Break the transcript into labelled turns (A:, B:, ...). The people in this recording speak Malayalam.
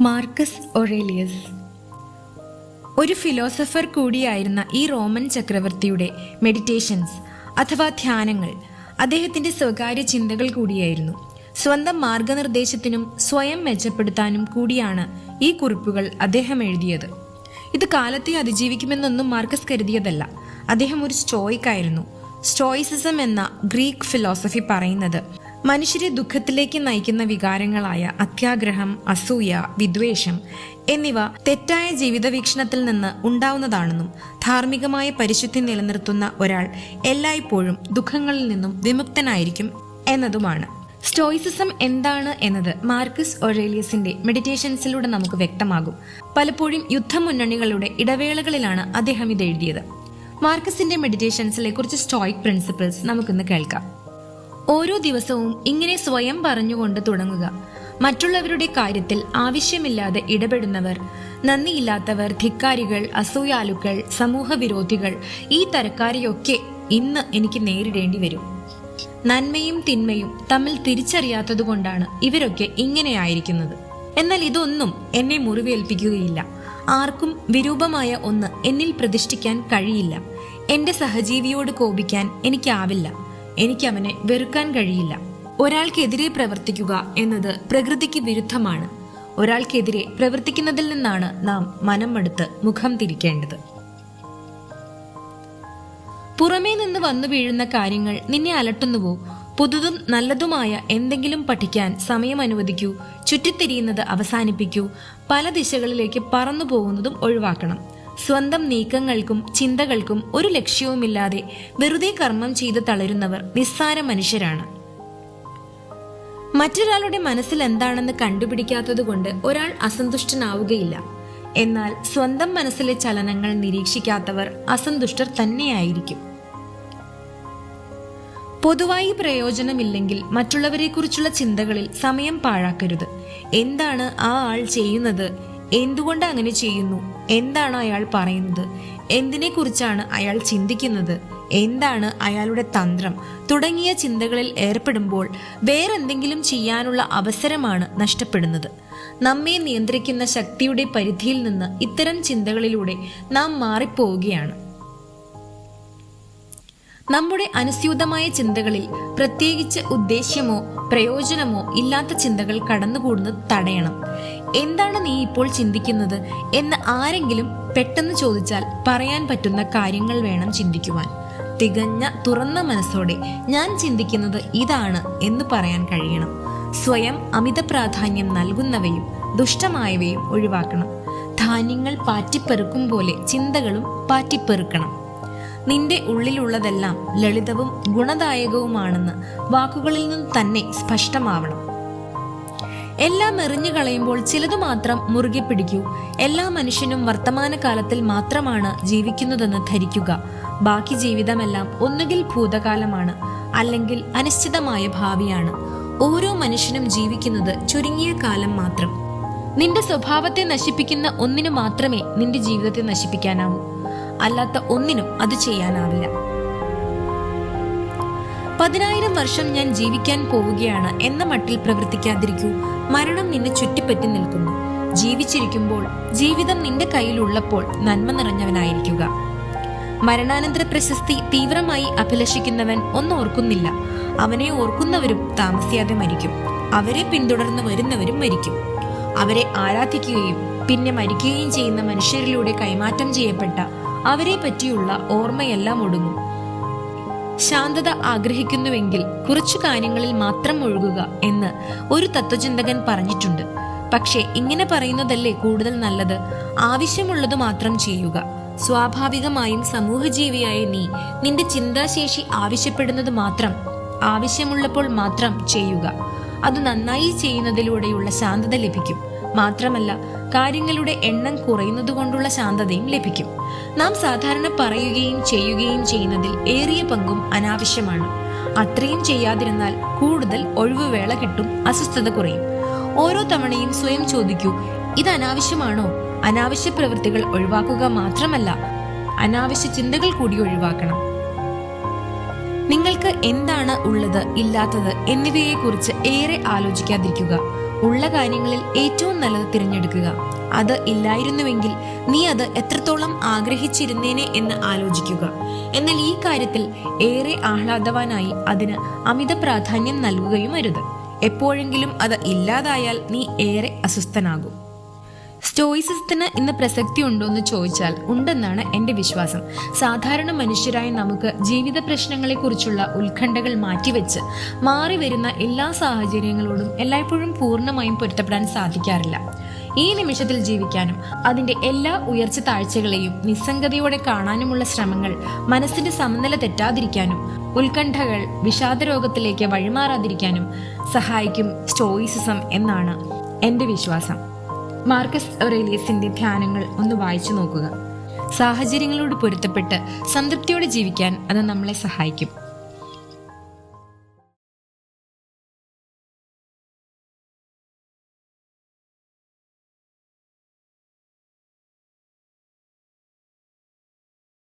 A: മാർക്കസ് ഒറേലിയസ് ഒരു ഫിലോസഫർ കൂടിയായിരുന്ന ഈ റോമൻ ചക്രവർത്തിയുടെ മെഡിറ്റേഷൻസ് അഥവാ ധ്യാനങ്ങൾ അദ്ദേഹത്തിന്റെ സ്വകാര്യ ചിന്തകൾ കൂടിയായിരുന്നു. സ്വന്തം മാർഗനിർദ്ദേശത്തിനും സ്വയം മെച്ചപ്പെടുത്താനും കൂടിയാണ് ഈ കുറിപ്പുകൾ അദ്ദേഹം എഴുതിയത്. ഇത് കാലത്തെ അതിജീവിക്കുമെന്നൊന്നും മാർക്കസ് കരുതിയതല്ല. അദ്ദേഹം ഒരു സ്റ്റോയിക്കായിരുന്നു. സ്റ്റോയിസിസം എന്ന ഗ്രീക്ക് ഫിലോസഫി പറയുന്നത് മനുഷ്യരെ ദുഃഖത്തിലേക്ക് നയിക്കുന്ന വികാരങ്ങളായ അത്യാഗ്രഹം അസൂയ വിദ്വേഷം എന്നിവ തെറ്റായ ജീവിത വീക്ഷണത്തിൽ നിന്ന് ഉണ്ടാവുന്നതാണെന്നും ധാർമ്മികമായ പരിശുദ്ധി നിലനിർത്തുന്ന ഒരാൾ എല്ലായ്പ്പോഴും ദുഃഖങ്ങളിൽ നിന്നും വിമുക്തനായിരിക്കും എന്നതുമാണ്. സ്റ്റോയിസിസം എന്താണ് എന്നത് മാർക്കസ് ഒറേലിയസിന്റെ മെഡിറ്റേഷൻസിലൂടെ നമുക്ക് വ്യക്തമാകും. പലപ്പോഴും യുദ്ധമുന്നണികളുടെ ഇടവേളകളിലാണ് അദ്ദേഹം ഇത് എഴുതിയത്. മാർക്കസിന്റെ മെഡിറ്റേഷൻസിലെ കുറച്ച് സ്റ്റോയിക് പ്രിൻസിപ്പിൾസ് നമുക്കിന്ന് കേൾക്കാം. ഓരോ ദിവസവും ഇങ്ങനെ സ്വയം പറഞ്ഞുകൊണ്ട് തുടങ്ങുക. മറ്റുള്ളവരുടെ കാര്യത്തിൽ ആവശ്യമില്ലാതെ ഇടപെടുന്നവർ നന്ദിയില്ലാത്തവർ ധിക്കാരികൾ അസൂയാലുക്കൾ സമൂഹ വിരോധികൾ ഈ തരക്കാരെയൊക്കെ ഇന്ന് എനിക്ക് നേരിടേണ്ടി വരും. നന്മയും തിന്മയും തമ്മിൽ തിരിച്ചറിയാത്തതുകൊണ്ടാണ് ഇവരൊക്കെ ഇങ്ങനെയായിരിക്കുന്നത്. എന്നാൽ ഇതൊന്നും എന്നെ മുറിവേൽപ്പിക്കുകയില്ല. ആർക്കും വിരൂപമായ ഒന്ന് എന്നിൽ പ്രതിഷ്ഠിക്കാൻ കഴിയില്ല. എന്റെ സഹജീവിയോട് കോപിക്കാൻ എനിക്കാവില്ല. എനിക്ക് അവനെ വെറുക്കാൻ കഴിയില്ല. ഒരാൾക്കെതിരെ പ്രവർത്തിക്കുക എന്നത് പ്രകൃതിക്ക് വിരുദ്ധമാണ്. ഒരാൾക്കെതിരെ പ്രവർത്തിക്കുന്നതിൽ നിന്നാണ് നാം മനം മടുത്ത് മുഖം തിരിക്കേണ്ടത്. പുറമേ നിന്ന് വന്നു വീഴുന്ന കാര്യങ്ങൾ നിന്നെ അലട്ടുന്നുവോ? പുതുതും നല്ലതുമായ എന്തെങ്കിലും പഠിക്കാൻ സമയം അനുവദിക്കൂ. ചുറ്റിത്തിരിയുന്നത് അവസാനിപ്പിക്കൂ. പല ദിശകളിലേക്ക് പറന്നു പോകുന്നതും ഒഴിവാക്കണം. സ്വന്തം നീക്കങ്ങൾക്കും ചിന്തകൾക്കും ഒരു ലക്ഷ്യവുമില്ലാതെ വെറുതെ കർമ്മം ചെയ്ത് തളരുന്നവർ നിസ്സാര മനുഷ്യരാണ്. മറ്റൊരാളുടെ മനസ്സിൽ എന്താണെന്ന് കണ്ടുപിടിക്കാത്തതുകൊണ്ട് ഒരാൾ അസന്തുഷ്ടനാവുകയില്ല. എന്നാൽ സ്വന്തം മനസ്സിലെ ചലനങ്ങൾ നിരീക്ഷിക്കാത്തവർ അസന്തുഷ്ടർ തന്നെയായിരിക്കും. പൊതുവായി പ്രയോജനമില്ലെങ്കിൽ മറ്റുള്ളവരെക്കുറിച്ചുള്ള ചിന്തകളിൽ സമയം പാഴാക്കരുത്. എന്താണ് ആ ആൾ ചെയ്യുന്നത് എന്തുകൊണ്ട് അങ്ങനെ ചെയ്യുന്നു? എന്താണ് അയാൾ പറയുന്നത്? എന്തിനെക്കുറിച്ചാണ് അയാൾ ചിന്തിക്കുന്നത്? എന്താണ് അയാളുടെ തന്ത്രം? തുടങ്ങിയ ചിന്തകളിൽ ഏർപ്പെടുമ്പോൾ വേറെന്തെങ്കിലും ചെയ്യാനുള്ള അവസരമാണ് നഷ്ടപ്പെടുന്നത്. നമ്മെ നിയന്ത്രിക്കുന്ന ശക്തിയുടെ പരിധിയിൽ നിന്ന് ഇത്തരം ചിന്തകളിലൂടെ നാം മാറിപ്പോവുകയാണ്. നമ്മുടെ അനുസ്യൂതമായ ചിന്തകളിൽ പ്രത്യേകിച്ച് ഉദ്ദേശ്യമോ പ്രയോജനമോ ഇല്ലാത്ത ചിന്തകൾ കടന്നുകൂടുന്നത് തടയണം. എന്താണ് നീ ഇപ്പോൾ ചിന്തിക്കുന്നത് എന്ന് ആരെങ്കിലും പെട്ടെന്ന് ചോദിച്ചാൽ പറയാൻ പറ്റുന്ന കാര്യങ്ങൾ വേണം ചിന്തിക്കുവാൻ. തികഞ്ഞ തുറന്ന മനസ്സോടെ ഞാൻ ചിന്തിക്കുന്നത് ഇതാണ് എന്ന് പറയാൻ കഴിയണം. സ്വയം അമിത പ്രാധാന്യം നൽകുന്നവയും ദുഷ്ടമായവയും ഒഴിവാക്കണം. ധാന്യങ്ങൾ പാറ്റിപ്പെറുക്കും പോലെ ചിന്തകളും പാറ്റിപ്പെറുക്കണം. നിന്റെ ഉള്ളിലുള്ളതെല്ലാം ലളിതവും ഗുണദായകവുമാണെന്ന് വാക്കുകളിൽ നിന്ന് തന്നെ സ്പഷ്ടമാവണം. എല്ലാം എറിഞ്ഞു കളയുമ്പോൾ ചിലതു മാത്രം മുറുകെ പിടിക്കൂ. എല്ലാ മനുഷ്യനും വർത്തമാനകാലത്തിൽ മാത്രമാണ് ജീവിക്കുന്നതെന്ന് ധരിക്കുക. ബാക്കി ജീവിതമെല്ലാം ഒന്നുകിൽ ഭൂതകാലമാണ് അല്ലെങ്കിൽ അനിശ്ചിതമായ ഭാവിയാണ്. ഓരോ മനുഷ്യനും ജീവിക്കുന്നത് ചുരുങ്ങിയ കാലം മാത്രം. നിന്റെ സ്വഭാവത്തെ നശിപ്പിക്കുന്ന ഒന്നിനു മാത്രമേ നിന്റെ ജീവിതത്തെ നശിപ്പിക്കാനാവൂ. അല്ലാത്ത ഒന്നിനും അത് ചെയ്യാനാവില്ല. പതിനായിരം വർഷം ഞാൻ ജീവിക്കാൻ പോവുകയാണ് എന്ന മട്ടിൽ പ്രവർത്തിക്കാതിരിക്കൂ. മരണം നിന്നെ ചുറ്റിപ്പറ്റി നിൽക്കുന്നു. ജീവിച്ചിരിക്കുമ്പോൾ ജീവിതം നിന്റെ കയ്യിലുള്ളപ്പോൾ നന്മ നിറഞ്ഞവനായിരിക്കുക. മരണാനന്തര പ്രശസ്തി തീവ്രമായി അഭിലഷിക്കുന്നവൻ ഒന്നോർക്കുന്നില്ല അവനെ ഓർക്കുന്നവരും താമസിയാതെ മരിക്കും. അവരെ പിന്തുടർന്ന് വരുന്നവരും മരിക്കും. അവരെ ആരാധിക്കുകയും പിന്നെ മരിക്കുകയും ചെയ്യുന്ന മനുഷ്യരിലൂടെ കൈമാറ്റം ചെയ്യപ്പെട്ട അവരെ പറ്റിയുള്ള ഓർമ്മയെല്ലാം ഒടുങ്ങും. ശാന്തത ആഗ്രഹിക്കുന്നുവെങ്കിൽ കുറച്ചു കാര്യങ്ങളിൽ മാത്രം ഒഴുകുക എന്ന് ഒരു തത്വചിന്തകൻ പറഞ്ഞിട്ടുണ്ട്. പക്ഷേ ഇങ്ങനെ പറയുന്നതല്ലേ കൂടുതൽ നല്ലത്? ആവശ്യമുള്ളത് മാത്രം ചെയ്യുക. സ്വാഭാവികമായും സമൂഹജീവിയായ നീ നിന്റെ ചിന്താശേഷി ആവശ്യപ്പെടുന്നത് മാത്രം ആവശ്യമുള്ളപ്പോൾ മാത്രം ചെയ്യുക. അത് നന്നായി ചെയ്യുന്നതിലൂടെയുള്ള ശാന്തത ലഭിക്കും. മാത്രമല്ല കാര്യങ്ങളുടെ എണ്ണം കുറയുന്നത് കൊണ്ടുള്ള ശാന്തതയും ലഭിക്കും. നാം സാധാരണ പറയുകയും ചെയ്യുകയും ചെയ്യുന്നതിൽ ഏറിയ പങ്കും അനാവശ്യമാണ്. അത്രയും ചെയ്യാതിരുന്നാൽ കൂടുതൽ ഒഴിവുവേള കിട്ടും അസ്വസ്ഥത കുറയും. ഓരോ തവണയും സ്വയം ചോദിക്കൂ ഇത് അനാവശ്യമാണോ? അനാവശ്യ പ്രവൃത്തികൾ ഒഴിവാക്കുക മാത്രമല്ല അനാവശ്യ ചിന്തകൾ കൂടി ഒഴിവാക്കണം. നിങ്ങൾക്ക് എന്താണ് ഉള്ളത് ഇല്ലാത്തത് എന്നിവയെക്കുറിച്ച് ഏറെ ആലോചിക്കാതിരിക്കുക. ഉള്ള കാര്യങ്ങളിൽ ഏറ്റവും നല്ലത് തിരഞ്ഞെടുക്കുക. അത് ഇല്ലായിരുന്നുവെങ്കിൽ നീ അത് എത്രത്തോളം ആഗ്രഹിച്ചിരുന്നേനെ എന്ന് ആലോചിക്കുക. എന്നാൽ ഈ കാര്യത്തിൽ ഏറെ ആഹ്ലാദവാനായി അതിന് അമിത പ്രാധാന്യം നൽകുകയും അരുത്. എപ്പോഴെങ്കിലും അത് ഇല്ലാതായാൽ നീ ഏറെ അസ്വസ്ഥനാകും. സ്റ്റോയിസിസത്തിന് ഇന്ന് പ്രസക്തി ഉണ്ടോ എന്ന് ചോദിച്ചാൽ ഉണ്ടെന്നാണ് എന്റെ വിശ്വാസം. സാധാരണ മനുഷ്യരായ നമുക്ക് ജീവിത പ്രശ്നങ്ങളെക്കുറിച്ചുള്ള ഉത്കണ്ഠകൾ മാറ്റിവെച്ച് മാറി വരുന്ന എല്ലാ സാഹചര്യങ്ങളോടും എല്ലായ്പ്പോഴും പൂർണമായും പൊരുത്തപ്പെടാൻ സാധിക്കാറില്ല. ഈ നിമിഷത്തിൽ ജീവിക്കാനും അതിന്റെ എല്ലാ ഉയർച്ച താഴ്ചകളെയും നിസ്സംഗതയോടെ കാണാനുമുള്ള ശ്രമങ്ങൾ മനസ്സിന്റെ സമനില തെറ്റാതിരിക്കാനും ഉത്കണ്ഠകൾ വിഷാദരോഗത്തിലേക്ക് വഴിമാറാതിരിക്കാനും സഹായിക്കും സ്റ്റോയിസിസം എന്നാണ് എന്റെ വിശ്വാസം. മാർക്കസ് ഒറേലിയസിന്റെ ധ്യാനങ്ങൾ ഒന്ന് വായിച്ചു നോക്കുക. സാഹചര്യങ്ങളോട് പൊരുത്തപ്പെട്ട് സംതൃപ്തിയോടെ ജീവിക്കാൻ അത് നമ്മളെ സഹായിക്കും.